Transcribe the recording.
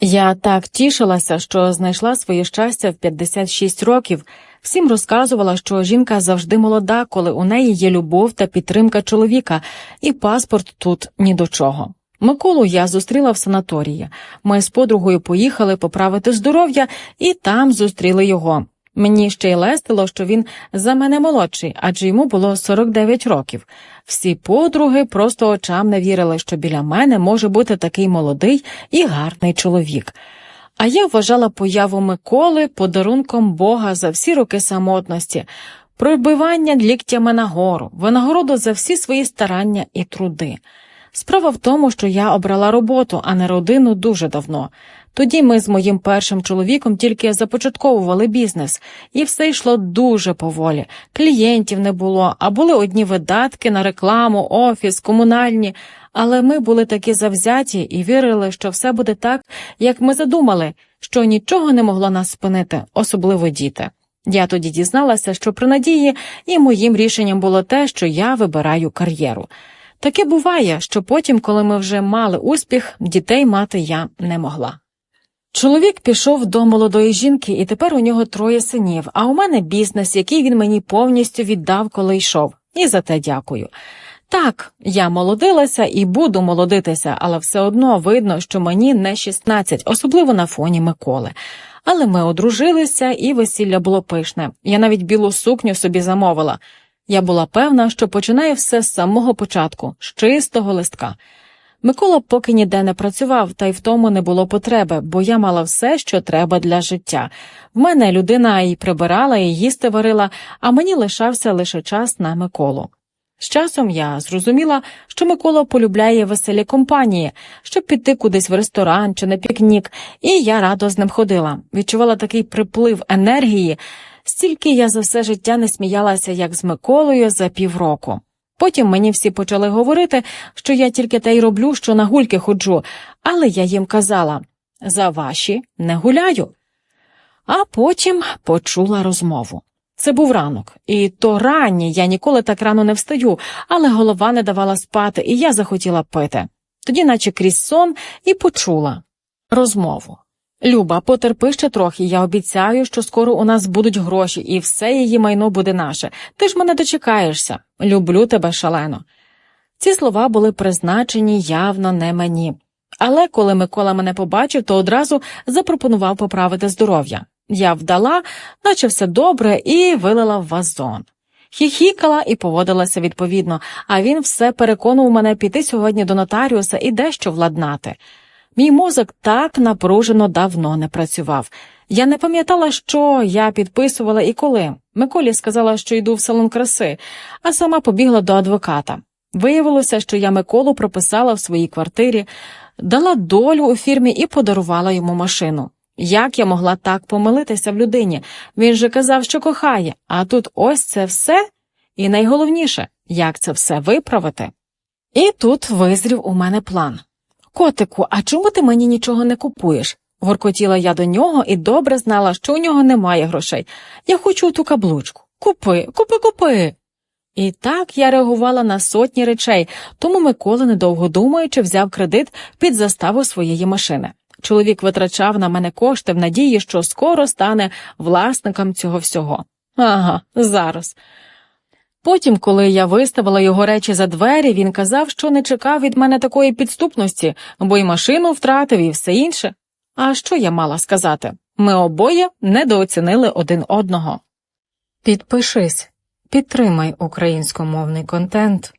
Я так тішилася, що знайшла своє щастя в 56 років. Всім розказувала, що жінка завжди молода, коли у неї є любов та підтримка чоловіка, і паспорт тут ні до чого. Миколу я зустріла в санаторії. Ми з подругою поїхали поправити здоров'я і там зустріли його. Мені ще й лестило, що він за мене молодший, адже йому було 49 років. Всі подруги просто очам не вірили, що біля мене може бути такий молодий і гарний чоловік. А я вважала появу Миколи подарунком Бога за всі роки самотності, пробивання ліктями нагору, винагороду за всі свої старання і труди. Справа в тому, що я обрала роботу, а не родину дуже давно. Тоді ми з моїм першим чоловіком тільки започатковували бізнес, і все йшло дуже поволі. Клієнтів не було, а були одні видатки на рекламу, офіс, комунальні. Але ми були такі завзяті і вірили, що все буде так, як ми задумали, що нічого не могло нас спинити, особливо діти. Я тоді дізналася, що при надії і моїм рішенням було те, що я вибираю кар'єру. Таке буває, що потім, коли ми вже мали успіх, дітей мати я не могла. Чоловік пішов до молодої жінки, і тепер у нього троє синів, а у мене бізнес, який він мені повністю віддав, коли йшов, і за те дякую. Так, я молодилася і буду молодитися, але все одно видно, що мені не 16, особливо на фоні Миколи. Але ми одружилися, і весілля було пишне. Я навіть білу сукню собі замовила. Я була певна, що починаю все з самого початку, з чистого листка. Микола поки ніде не працював, та й в тому не було потреби, бо я мала все, що треба для життя. В мене людина і прибирала, і їсти варила, а мені лишався лише час на Миколу. З часом я зрозуміла, що Микола полюбляє веселі компанії, щоб піти кудись в ресторан чи на пікнік, і я радо з ним ходила. Відчувала такий приплив енергії, стільки я за все життя не сміялася, як з Миколою за півроку. Потім мені всі почали говорити, що я тільки те й роблю, що на гульки ходжу, але я їм казала за ваші не гуляю. А потім почула розмову. Це був ранок, і то ранній я ніколи так рано не встаю, але голова не давала спати, і я захотіла пити. Тоді, наче крізь сон, і почула розмову. Люба, потерпи ще трохи, я обіцяю, що скоро у нас будуть гроші, і все її майно буде наше. Ти ж мене дочекаєшся. Люблю тебе шалено. Ці слова були призначені явно не мені. Але коли Микола мене побачив, то одразу запропонував поправити здоров'я. Я вдала, наче все добре, і вилила в вазон. Хіхікала і поводилася відповідно, а він все переконував мене піти сьогодні до нотаріуса і дещо владнати. Мій мозок так напружено давно не працював. Я не пам'ятала, що я підписувала і коли. Миколі сказала, що йду в салон краси, а сама побігла до адвоката. Виявилося, що я Миколу прописала в своїй квартирі, дала долю у фірмі і подарувала йому машину. Як я могла так помилитися в людині? Він же казав, що кохає, а тут ось це все? І найголовніше, як це все виправити? І тут визрів у мене план. Котику, а чому ти мені нічого не купуєш? Воркотіла я до нього і добре знала, що у нього немає грошей. Я хочу ту каблучку. Купи, купи, купи. І так я реагувала на сотні речей, тому Микола, недовго думаючи, взяв кредит під заставу своєї машини. Чоловік витрачав на мене кошти в надії, що скоро стане власником цього всього. Ага, зараз. Потім, коли я виставила його речі за двері, він казав, що не чекав від мене такої підступності, бо й машину втратив, і все інше. А що я мала сказати? Ми обоє недооцінили один одного. Підпишись, підтримай українськомовний контент.